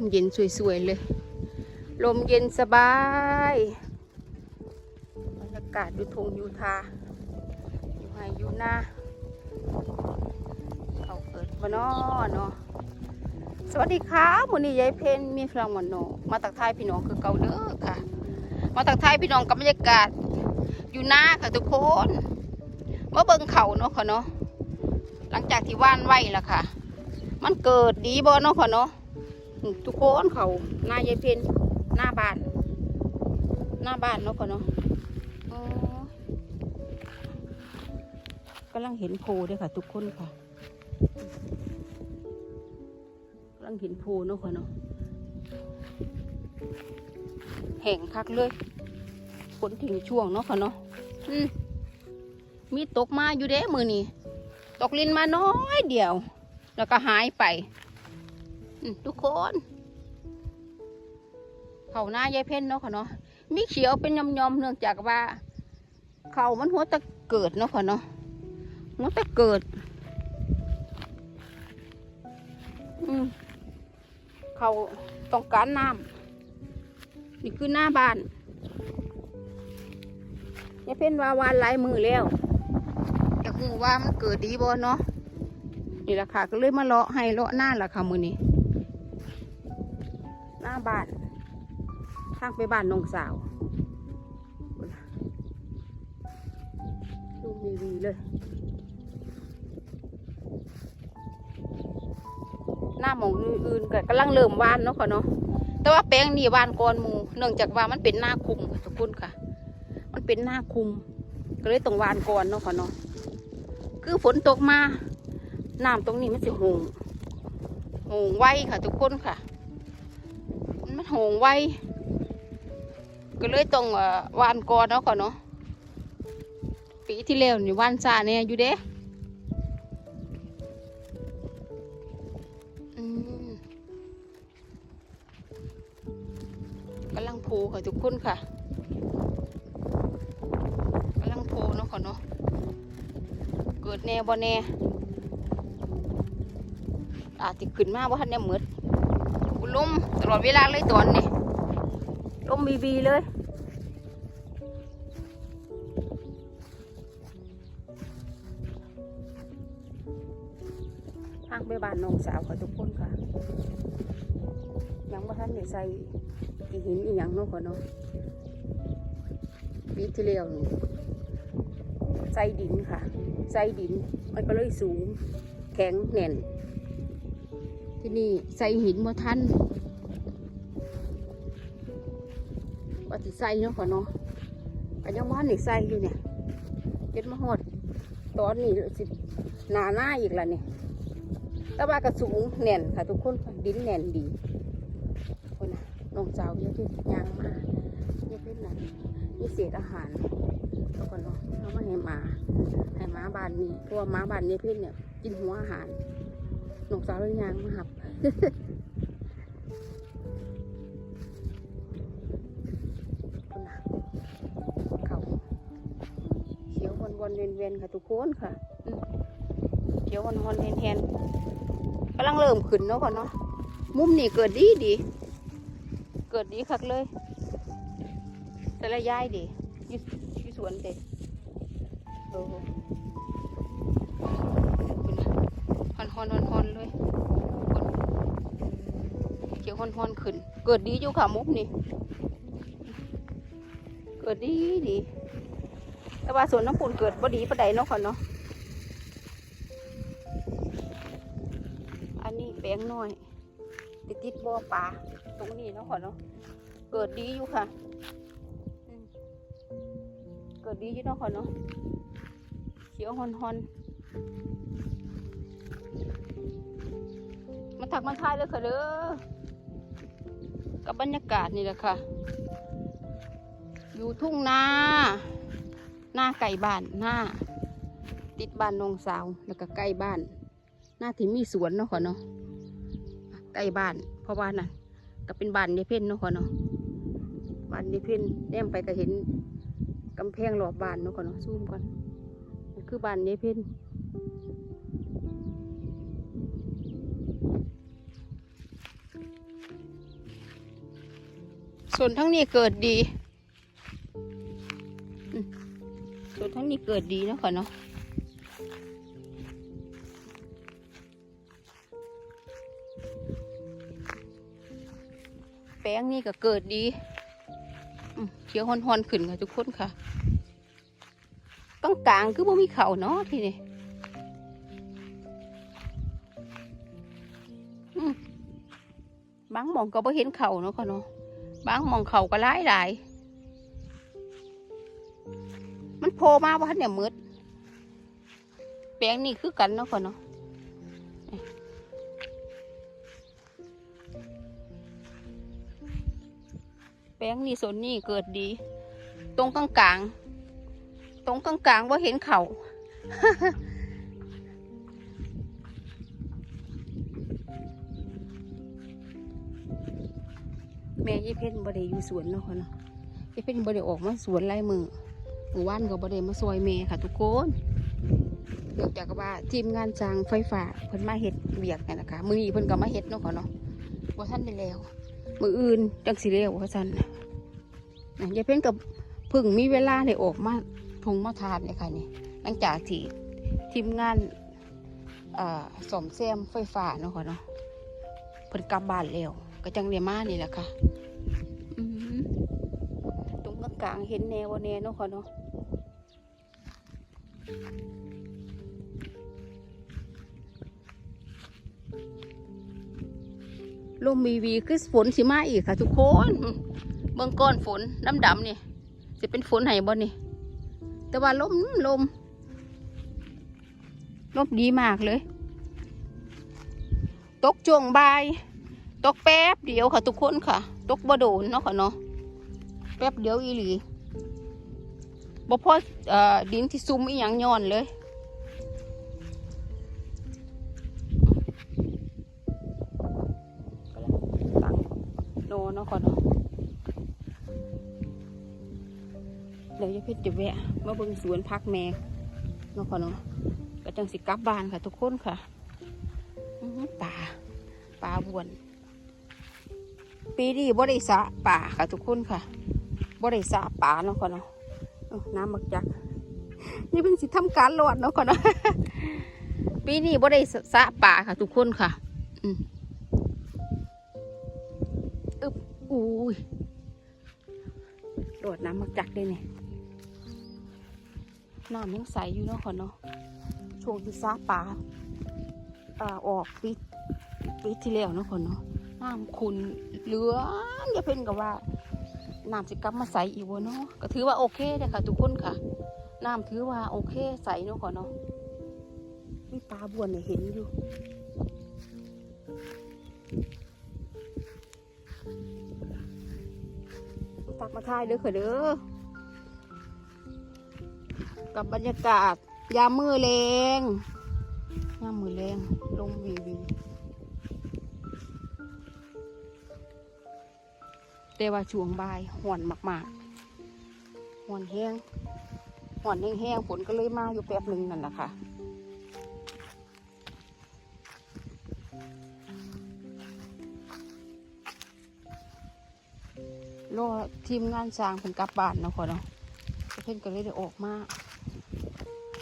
มเย็นสวยๆเลย ลมเย็นสบายบรรยากาศอยู่ทงอยู่ทาอยู่ไฮอยู่หน้าเขาเกิดบานอเนาะสวัสดีค่ะมือนี้ยายเพนมีพลังวันโนมาตักทายพี่น้องคือเก่าเด้อค่ะ มาตักทายพี่น้องกับบรรยากาศอยู่หน้าค่ะทุกคนมาเบิ่งเขาเนาะค่ะเนาะหลังจากที่ว่านไว้ละค่ะ มันเกิดดีบ่เนาะค่ะเนาะ ทุกคนเขาหน้ายายเพนหน้าบ้าน หน้าบ้านเนาะค่ะเนาะอ๋อกำลังเห็นโพด้วยค่ะ ทุกคนค่ะกำลังเห็นโพเนาะค่ะเนาะแห่งคักเลยฝนถึงช่วงเนาะค่ะเนาะอืมมีตกมาอยู่เด้มือนี้ตกลินมาน้อยเดียว แล้วก็หายไปอืม ทุกคนเขาหน้ายายเพ่นเนาะค่ะเนาะมีเขียวเป็นยอมๆเนื่องจากว่า เขามันหัวตะเกิดเนาะค่ะเนาะหัวตะเกิด อืมเขาต้องการน้ำนี่คือหน้าบ้านยายเพ่นว่าวานลายมือแล้วอยากรู้ว่ามันเกิดดีบ่เนาะนี่แหละค่ะก็เลยมาเลาะให้เลาะหน้าแหละค่ะมือนี้ บ้าน ทางไปบ้านน้องสาวดูมีวีเลย หน้าหมองอื่นๆก็กำลังเริ่มวานเนาะค่ะเนาะแต่ว่าแปลงนี่วานก่อนมูเนื่องจากว่ามันเป็นหน้าคุมค่ะทุกคนค่ะ มันเป็นหน้าคุม ก็เลยต้องวานก่อนเนาะค่ะเนาะคือฝนตกมาน้ำตรงนี้มันจะหงหงไวค่ะทุกคนค่ะ หงไวก็เลยต้องวานก่อนเนาะก่อนเนาะปีที่แล้วนี่วานซาเนี่ยอยู่เด้กำลังโพค่ะทุกคนค่ะกำลังโพเนาะก่อเนาะเกิดแน่บ่แน่อาจจะขึ้นมาว่าท่านเนี่ยมืดอุ ลมตลอดเวลาเลยตอนนี้ลมบีบีเลยทางไปบ้านน้องสาวค่ะทุกคนค่ะ ยังบ่ทันได้ใส่อีหินอีหยังเนาะค่ะเนาะปีที่แล้วนี่ใส่ดินค่ะ ใส่ดินมันก็เลยสูง แข็งแน่น ที่นี่ใส่หินบ่ทันว่าสิใส่เนาะค่ะเนาะก็ยังว่านี่ใส่อยู่เนี่ยเก็ดมาหอดตอนนี้สิหนาหน้าอีกแล้วเนี่ยแต่ว่ากระสูงแน่นค่ะทุกคนดินแน่นดีคนน่ะน้องสาวเยอะที่ยางมาเยอะเป็นนั่นมีเศษอาหารแล้วก็เนาะเอามาให้หมาให้หมาบานนี้เพราะว่าหมาบานนี้เพื่อนเนี่ยกินหัวอาหาร หน้องสาวเลยยางมาหับเขาเขียววนวนเวียนเวียนๆค่ะทุกคนค่ะเขียววนวนเวียนเวียนๆกำลังเริ่มขึ้นเนาะก่อนเนาะมุมนี่เกิดดีดี เกิดดีคักเลยแต่ละย้ายดีอยี่อยี่สวนเด็โอ้ฮอนฮอนฮอนฮอน เลยเขียวฮอนฮอนขึ้น เกิดดีอยู่ค่ะมุมนี่ เกิดดีดี แต่ว่าสวนน้ำปูนเกิดบ่ดีปานใดเนาะค่ะเนาะ อันนี้แปลงน้อย ติดติดบ่อปลาตรงนี้เนาะค่ะเนาะ เกิดดีอยู่ค่ะ เกิดดีอยู่เนาะค่ะเนาะ เขียวฮอนฮ มาถักมาทายเลยค่ะเด้อกับบรรยากาศนี่แหละค่ะ อยู่ทุ่งนา หน้าไก่บ้านหน้า ติดบ้านนองสาวแล้วก็ใกล้บ้าน หน้าที่มีสวนเนาะค่ะเนาะใกล้บ้าน เพราะว่านั่นก็เป็นบ้านยายเพ่นเนาะค่ะเนาะบ้านยายเพ่นแนมไปก็เห็นกำแพงรอบบ้านเนาะค่ะเนาะซูมก่อนนั่นคือบ้านยายเพ่น ส่วนทั้งนี้เกิดดี ส่วนทั้งนี้เกิดดีนะค่ะเนาะแป้งนี่ก็เกิดดีเขียวฮอนๆขึ้นค่ะทุกคนค่ะต้องกลางคือบ่มีเขาเนาะทีนี้บางมองก็บ่เห็นเขาเนาะค่ะเนาะ บางมองเขาก็หลายหลายมันโผล่มาว่าเนี่ยมืดแป้งนี่คือกันเนาะค่ะเนาะแป้งนี่สนนี่เกิดดี ตรงกลางกลางๆตรงกลางกลางๆว่าเห็นเขา ม่ยี่เพ่นบ่ได้อยู่สวนเนาะค่ะเนาะยี่เพ่นบ่ได้ออกมาสวนไร่มือหมู่บ้านก็บ่ได้มาซอยแม่ค่ะทุกคนเนื่องจากว่าทีมงานจางไฟฟ้าเพิ่นมาเฮ็ดเวียกกันนะคะมือนี้เพิ่นก็มาเฮ็ดเนาะค่ะเนาะบ่ทันได้แล้ว มืออื่นจังสิเร็วว่าซั่นน่ะนะยายเพ่นกับพึ่งมีเวลาได้ออกมาทงมาทานเลยค่ะนี่หลังจากที่ทีมงานอ่าสมแซมไฟฟ้าเนาะค่ะเนาะเพิ่นกลับบ้านแล้ว ก็จังเรียมานี่แหละค่ะตรงกลางเห็นแนวแนวเนาะค่ะเนาะลมวีวีคือฝนสิมาอีกค่ะ ทุกคนเมืองก้อนฝนดำดำนี่จะเป็นฝนไหบ่นี่ แต่ว่าลมลมลมดีมากเลย ตกจวงบาย ตกแป๊บเดียวค่ะทุกคนค่ะ ตกบ่โดนเนาะค่ะเนาะแป๊บเดียวอีหลีบ่พอเอ่อดินที่ซุ่มอีหยังย้อนเลยตั้งโนเนาะก่อนเนาะเดี๋ยวยาเพชรจะแวะมาเบิ่งสวนพักแม่เนาะก่อนเนาะก็จังสิกลับบ้านค่ะทุกคนค่ะป่าป่าบวน ปีนี้บ่ได้สะป่าค่ะทุกคนค่ะบ่ได้สะป่าเนาะก่อนเนาะน้ำบักจักนี่เป็นสิทำการหลอดเนาะก่อนเนาะปีนี้บ่ได้สะป่าค่ะ ทุกคนค่ะ อืมอุ้ยโดดน้ำมักจักเลยเนี่ยน้ำยังใสอยู่เนาะค่ะเนาะช่วงที่ซาปลาอ่าออกปีปีที่แล้วเนาะค่ะเนาะน้ำขุน เหลืองอย่าเพิ่นกับว่าน้ำสิกลับมาใสอีกวะเนาะก็ถือว่าโอเคเลยค่ะ ทุกคนค่ะน้ำถือว่าโอเคใสเนาะค่ะเนาะมีปลาบวนเห็นอยู่ตักมาทายเด้อค่ะเด้อกับบรรยากาศยามมือแรงยามมือแรงลมวีวี แต่ว่าช่วงบ่ายห่อนมากๆห่อนแห้งห่อนแห้งๆฝนก็เลยมาอยู่แป๊บหนึ่งนั่นแหละค่ะรอทีมงานสร้างเพิ่นกลับบ้านเนาะค่ะเนาะเพิ่นก็เลยได้ออกมา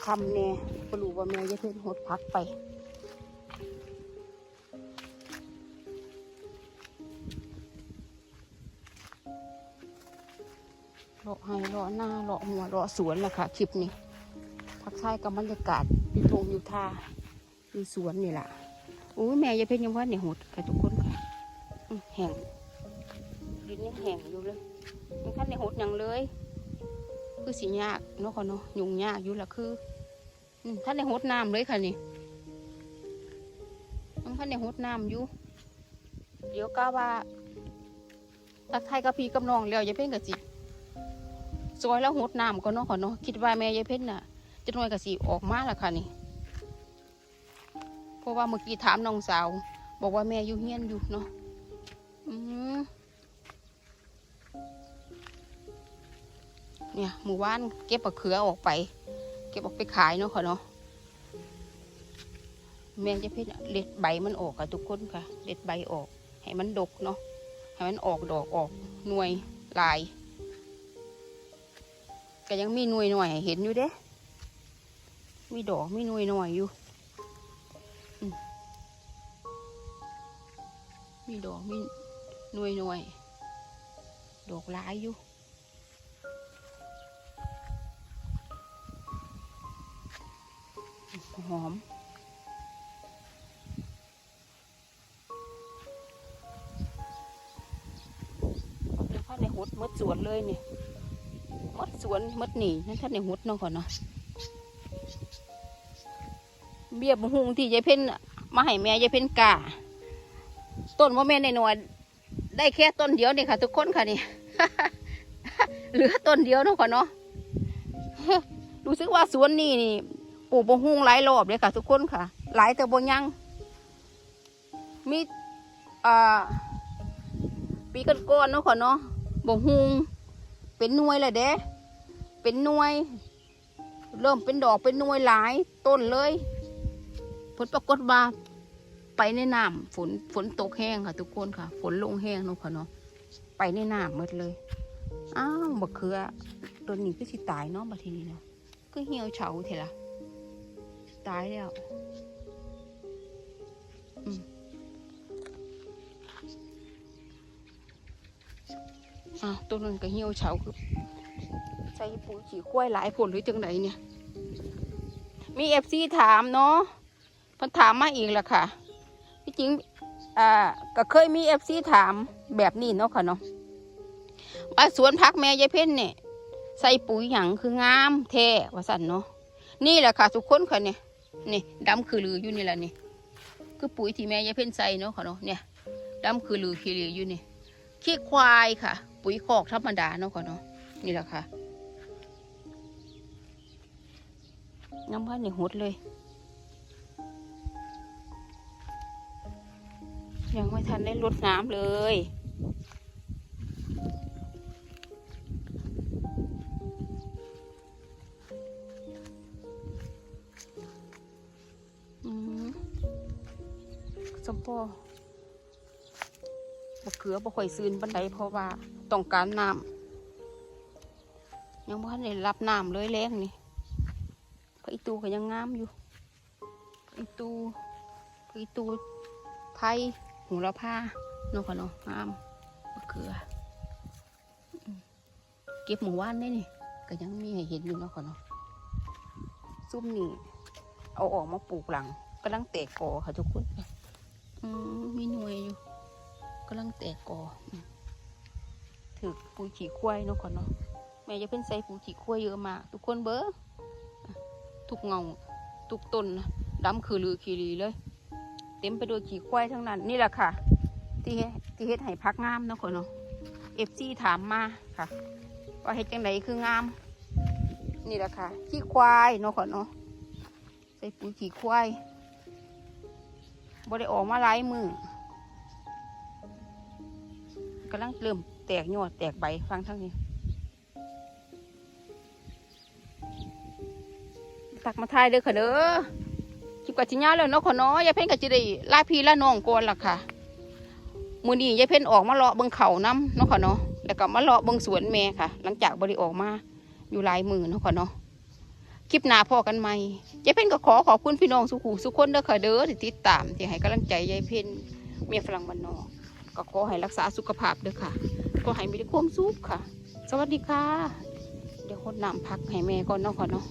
คำแน่บ่รู้ว่าแม่จะเพิ่นหดพักไป เลาะให้เลาะหน้าเลาะหัวเลาะสวนแหละค่ะคลิปนี้ทักทายกับบรรยากาศอยู่ทงอยู่ท่าอยู่สวนนี่แหละโอ้ยแม่ยาเพิ่นยังว่าเนี่ยหดค่ะทุกคนค่ะแห้งดินยังแห้งอยู่เลยยังท่านในหดหยังเลย คือสิยากเนาะค่ะเนาะยุ่งยากอยู่ละคือท่านในหดน้ำเลยค่ะนี่ยังท่านในหดน้ำอยู่เดี๋ยวก้าว่าทักทายกับพีกับน้องแล้วยายเพ่นกับสิ ซอยแล้วหดน้ำก็เนาะค่ะเนาะคิดว่าแม่ยายเพ่นน่ะจะหน่วยกับสิออกมาละค่ะนี่เพราะว่าเมื่อกี้ถามน้องสาว บอกว่าแม่อยู่เฮียนอยู่เนาะอืมเนี่ยหมู่บ้านเก็บมะเขือออกไป เก็บออกไปขายเนาะค่ะเนาะแม่จะเพ็ดเด็ดใบมันออกค่ะทุกคนค่ะ เด็ดใบออก ให้มันดกเนาะให้มันออกดอกออกหน่วยลาย ก็ยังมีหน่วยหน่อยเห็นอยู่เด้ มีดอกมีหน่วยหน่อยอยู่มีดอกมีหน่วยหน่อยดอกหลายอยู่หอมเดี๋ยวพ่อในหดมดสวนเลยเนี่ห มดสวนมดหนีนั่นท่านในหดเนาะก่อนเนาะเบี้ยบหุงที่ยายเพ่นมาให้แม่ยายเพ่นกาต้นว่าแม่ในหน่วยได้แค่ต้นเดียวนี่ค่ะ ทุกคนค่ะนี่เหลือต้นเดียวเนาะก่อนเนาะรู้สึกว่าสวนนี่นี่ปลูกบะฮุงหลายรอบเลยค่ะ ทุกคนค่ะ หลายแต่บยัง มีอ่าปีก่อนๆเนาะค่ะเนาะบะฮุง เป็นหน่วยเลยเด้ เป็นหน่วย เริ่มเป็นดอกเป็นหน่วยหลายต้นเลยผลปรากฏว่าไปในน้ำฝนฝนตกแห้งค่ะ ทุกคนค่ะ ฝนลงแห้งเนาะค่ะเนาะไปในน้ำหมดเลยอ้าวบะเขือตัวนี้ก็สิตายเนาะบัดทีนี้เนาะก็เหี่ยวเฉาเถอะละตายแล้ว อ้าวตัวนั้นก็เหี่ยวเฉาคือใส่ปุ๋ยขี้ควายหลายผลหรือจังไหนเนี่ย มีเอฟซีถามเนาะเพิ่นถามมาอีกแล้วค่ะที่จริงอ่าก็เคยมีเอฟซีถามแบบนี้เนาะค่ะเนาะว่าสวนพักแม่ยายเพ่นเนี่ยใส่ปุ๋ยหยังคืองามแท้ว่าสันเนาะนี่แหละค่ะทุกคนค่ะเนี่ยนี่ดำคือลืออยู่นี่แหละนี่คือปุ๋ยที่แม่ยายเพ่นใส่เนาะค่ะเนาะเนี่ยดำคือลือคือลืออยู่นี่ ขี้ควายค่ะ ปุ๋ยคอกธรรมดาเนาะค่ะเนาะนี่แหละค่ะน้ำพันนี่หดเลย ยังไม่ทันได้รดน้ำเลยอืมสมปอ บักเขือบ่ค่อยซื้นบันไดเพราะว่าต้องการน้ำยังบ่ทันได้รับน้ำเลยแรงนี่พระอีตูก็ยังงามอยู่พระอีตูพระอีตูไผ่หูละผ้าเนาะค่ะเนาะงามบักเขือเก็บหมู่ว่านได้นี่ก็ยังมีให้เห็นอยู่เนาะค่ะเนาะซุ่มนี่เอาออกมาปลูกหลังกำลังแตกกอค่ะทุกคนอืมมีหน่วยอยู่ กำลังแตกกออืมถือปุ๋ยขี้ควายเนาะก่อนเนาะแม่จะเป็นใส่ปุ๋ยขี้ควายเยอะมากทุกคนเบอทุกเงาทุกต้นดำคือลือขีรีเลย เต็มไปด้วยขี้ควายทั้งนั้น นี่แหละค่ะ ที่ที่เฮ็ดให้พักงามเนาะก่อนเนาะเอฟซีถามมาค่ะ ว่าเฮ็ดจังไดคืองาม นี่แหละค่ะขี้ควายเนาะก่อนเนาะใส่ปุ๋ยขี้ควายบ่ได้ออกมาหลายมือ กำลังเริ่มแตกยอดแตกใบฟังทั้งนี้ ตักมาทายเด้อค่ะเด้อคลิปกับจิญญาแล้วเนาะขอน้อยยายเพ่นกับจิได้ลาพี่ลาน้องก่อนล่ะค่ะมือนี้ยายเพ่นออกมาเลาะเบิงเขาน้ำเนาะค่ะเนาะแล้วก็มาเลาะเบิงสวนแม่ค่ะ หลังจากบริออกมาอยู่หลายมือเนาะค่ะเนาะคลิปหน้าพอกันใหม่ยายเพ่นก็ขอขอบคุณพี่น้องสุขูสุขคนเด้อค่ะเด้อที่ติดตามที่ให้กำลังใจยายเพ่นเมียฝรั่งบ้านนอก ก็ขอให้รักษาสุขภาพเด้อค่ะ ก็ให้มีความสุขค่ะ สวัสดีค่ะ เดี๋ยวคนน้ำพักให้แม่ก่อนเนาะค่ะเนาะ